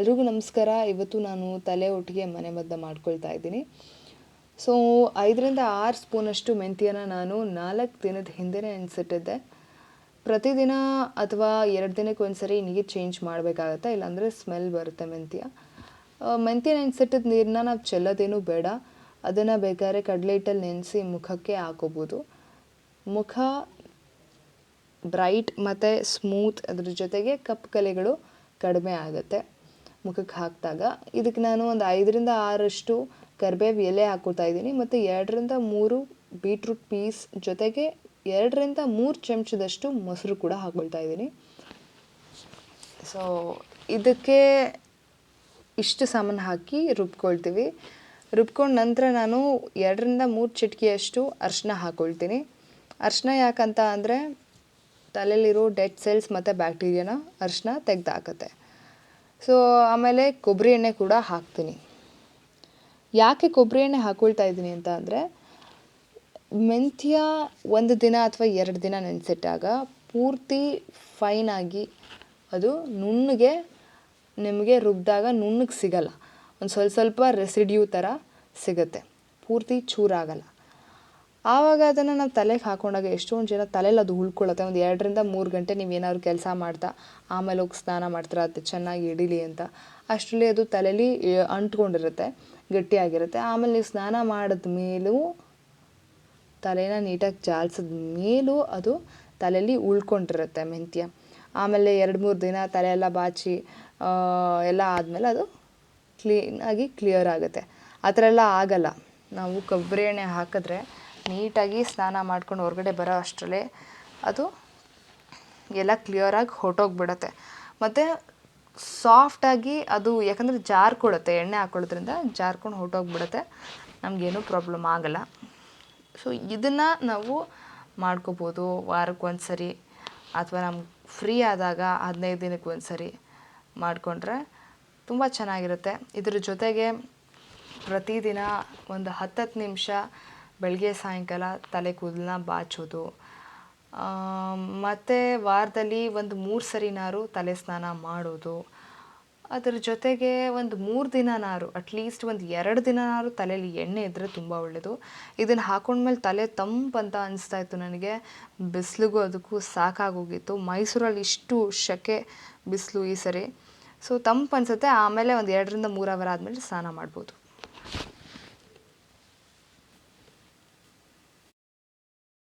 ಎಲ್ರಿಗೂ ನಮಸ್ಕಾರ. ಇವತ್ತು ನಾನು ತಲೆ ಒಟ್ಟಿಗೆ ಮನೆ ಮದ್ದು ಮಾಡ್ಕೊಳ್ತಾ ಇದ್ದೀನಿ. ಸೊ ಐದರಿಂದ ಆರು ಸ್ಪೂನಷ್ಟು ಮೆಂತ್ಯನ ನಾನು ನಾಲ್ಕು ದಿನದ ಹಿಂದೆನೇ ನೆನೆಸಿಟ್ಟಿದ್ದೆ. ಪ್ರತಿದಿನ ಅಥವಾ ಎರಡು ದಿನಕ್ಕೆ ಒಂದ್ಸರಿ ನೀರು ಚೇಂಜ್ ಮಾಡಬೇಕಾಗತ್ತೆ? ಇಲ್ಲಾಂದರೆ ಸ್ಮೆಲ್ ಬರುತ್ತೆ ಮೆಂತ್ಯ. ಮೆಂತ್ಯ ನೆನೆಸಿಟ್ಟಿದ್ದ ನೀರನ್ನ ನಾವು ಚೆಲ್ಲೋದೇನು ಬೇಡ. ಅದನ್ನು ಬೇಕಾದ್ರೆ ಕಡಲೆ ಹಿಟ್ಟಲ್ಲಿ ನೆನೆಸಿ ಮುಖಕ್ಕೆ ಹಾಕೋಬೋದು. ಮುಖ ಬ್ರೈಟ್ ಮತ್ತು ಸ್ಮೂತ್ ಅದ್ರ ಜೊತೆಗೆ ಕಪ್ಪು ಕಲೆಗಳು ಕಡಿಮೆ ಆಗುತ್ತೆ. ಮುಖಕ್ಕೆ ಹಾಕಿದಾಗ ಇದಕ್ಕೆ ನಾನು ಒಂದು ಐದರಿಂದ ಆರಷ್ಟು ಕರಿಬೇವು ಎಲೆ ಹಾಕ್ಕೊಳ್ತಾ ಇದ್ದೀನಿ ಮತ್ತು ಎರಡರಿಂದ ಮೂರು ಬೀಟ್ರೂಟ್ ಪೀಸ್ ಜೊತೆಗೆ ಎರಡರಿಂದ ಮೂರು ಚಮಚದಷ್ಟು ಮೊಸರು ಕೂಡ ಹಾಕ್ಕೊಳ್ತಾ ಇದ್ದೀನಿ. ಸೊ ಇದಕ್ಕೆ ಇಷ್ಟು ಸಾಮಾನು ಹಾಕಿ ರುಬ್ಕೊಳ್ತೀವಿ. ರುಬ್ಕೊಂಡ ನಂತರ ನಾನು ಎರಡರಿಂದ ಮೂರು ಚಿಟಿಕೆಯಷ್ಟು ಅರಿಶಿನ ಹಾಕ್ಕೊಳ್ತೀನಿ ಅರಿಶಿನ ಯಾಕಂತ ಅಂದರೆ ತಲೆಯಲ್ಲಿರೋ ಡೆಡ್ ಸೆಲ್ಸ್ ಮತ್ತು ಬ್ಯಾಕ್ಟೀರಿಯಾನ ಅರಿಶಿನ ತೆಗ್ದು ಹಾಕುತ್ತೆ. ಸೊ ಆಮೇಲೆ ಕೊಬ್ಬರಿ ಎಣ್ಣೆ ಕೂಡ ಹಾಕ್ತೀನಿ. ಯಾಕೆ ಕೊಬ್ಬರಿ ಎಣ್ಣೆ ಹಾಕೊಳ್ತಾ ಇದ್ದೀನಿ ಅಂತ ಅಂದರೆ, ಮೆಂತ್ಯ ಒಂದು ದಿನ ಅಥವಾ ಎರಡು ದಿನ ನೆನೆಸಿಟ್ಟಾಗ ಪೂರ್ತಿ ಫೈನಾಗಿ ಅದು ನುಣ್ಣಗೆ ನಿಮಗೆ ರುಬ್ಬಿದಾಗ ನುಣ್ಣಗೆ ಸಿಗಲ್ಲ. ಒಂದು ಸ್ವಲ್ಪ ಸ್ವಲ್ಪ ರೆಸಿಡ್ಯೂ ಥರ ಸಿಗುತ್ತೆ. ಪೂರ್ತಿ ಚೂರಾಗಲ್ಲ. ಆವಾಗ ಅದನ್ನು ನಾವು ತಲೆಗೆ ಹಾಕೊಂಡಾಗ ಎಷ್ಟೊಂದು ಜನ ತಲೆಯಲ್ಲಿ ಅದು ಉಳ್ಕೊಳ್ಳುತ್ತೆ ಒಂದು ಎರಡರಿಂದ ಮೂರು ಗಂಟೆ ನೀವು ಏನಾದ್ರು ಕೆಲಸ ಮಾಡ್ತಾ, ಆಮೇಲೆ ಹೋಗಿ ಸ್ನಾನ ಮಾಡ್ತಾರೆ, ಅದು ಚೆನ್ನಾಗಿ ಇಡೀಲಿ ಅಂತ. ಅಷ್ಟರಲ್ಲಿ ಅದು ತಲೆಯಲ್ಲಿ ಅಂಟ್ಕೊಂಡಿರುತ್ತೆ, ಗಟ್ಟಿಯಾಗಿರುತ್ತೆ. ಆಮೇಲೆ ನೀವು ಸ್ನಾನ ಮಾಡಿದ ಮೇಲೂ, ತಲೆನ ನೀಟಾಗಿ ಜಾಲ್ಸಿದ ಮೇಲೂ ಅದು ತಲೆಯಲ್ಲಿ ಉಳ್ಕೊಂಡಿರುತ್ತೆ ಮೆಂತ್ಯ. ಆಮೇಲೆ ಎರಡು ಮೂರು ದಿನ ತಲೆ ಎಲ್ಲ ಬಾಚಿ ಎಲ್ಲ ಆದಮೇಲೆ ಅದು ಕ್ಲೀನಾಗಿ ಕ್ಲಿಯರ್ ಆಗುತ್ತೆ. ಆ ಥರ ಎಲ್ಲ ಆಗಲ್ಲ. ನಾವು ಕೊಬ್ಬರಿ ಎಣ್ಣೆ ಹಾಕಿದ್ರೆ ನೀಟಾಗಿ ಸ್ನಾನ ಮಾಡ್ಕೊಂಡು ಹೊರಗಡೆ ಬರೋ ಅಷ್ಟರಲ್ಲೇ ಅದು ಎಲ್ಲ ಕ್ಲಿಯರಾಗಿ ಹೊರ್ಟೋಗ್ಬಿಡತ್ತೆ. ಮತ್ತು ಸಾಫ್ಟಾಗಿ ಅದು ಯಾಕಂದರೆ ಜಾರ್ಕೊಳುತ್ತೆ ಎಣ್ಣೆ ಹಾಕೊಳ್ಳೋದ್ರಿಂದ ಜಾರ್ಕೊಂಡು ಹೊರ್ಟೋಗ್ಬಿಡುತ್ತೆ. ನಮಗೇನು ಪ್ರಾಬ್ಲಮ್ ಆಗಲ್ಲ. ಸೊ ಇದನ್ನು ನಾವು ಮಾಡ್ಕೋಬೋದು ವಾರಕ್ಕೊಂದು ಸರಿ ಅಥವಾ ನಮ್ಗೆ ಫ್ರೀ ಆದಾಗ ಹದಿನೈದು ದಿನಕ್ಕೆ ಒಂದು ಸರಿ ಮಾಡಿಕೊಂಡ್ರೆ ತುಂಬ ಚೆನ್ನಾಗಿರುತ್ತೆ. ಇದ್ರ ಜೊತೆಗೆ ಪ್ರತಿದಿನ ಒಂದು ಹತ್ತತ್ತು ನಿಮಿಷ ಬೆಳಗ್ಗೆ ಸಾಯಂಕಾಲ ತಲೆ ಕೂದಲನ್ನ ಬಾಚೋದು. ಮತ್ತು ವಾರದಲ್ಲಿ ಒಂದು ಮೂರು ಸರಿನಾರು ತಲೆ ಸ್ನಾನ ಮಾಡೋದು. ಅದ್ರ ಜೊತೆಗೆ ಒಂದು ಮೂರು ದಿನನಾರು ಅಟ್ಲೀಸ್ಟ್ ಒಂದು ಎರಡು ದಿನನಾರು ತಲೆಯಲ್ಲಿ ಎಣ್ಣೆ ಇದ್ದರೆ ತುಂಬ ಒಳ್ಳೆಯದು ಇದನ್ನು ಹಾಕೊಂಡ್ಮೇಲೆ ತಲೆ ತಂಪಂತ ಅನಿಸ್ತಾ ಇತ್ತು ನನಗೆ. ಬಿಸಿಲಿಗೂ ಅದಕ್ಕೂ ಸಾಕಾಗೋಗಿತ್ತು. ಮೈಸೂರಲ್ಲಿ ಇಷ್ಟು ಶೆಕೆ ಬಿಸಿಲು ಈ ಸರಿ. ಸೊ ತಂಪು ಅನಿಸುತ್ತೆ. ಆಮೇಲೆ ಒಂದು ಎರಡರಿಂದ ಮೂರು ಅವರ್ ಆದಮೇಲೆ ಸ್ನಾನ ಮಾಡ್ಬೋದು.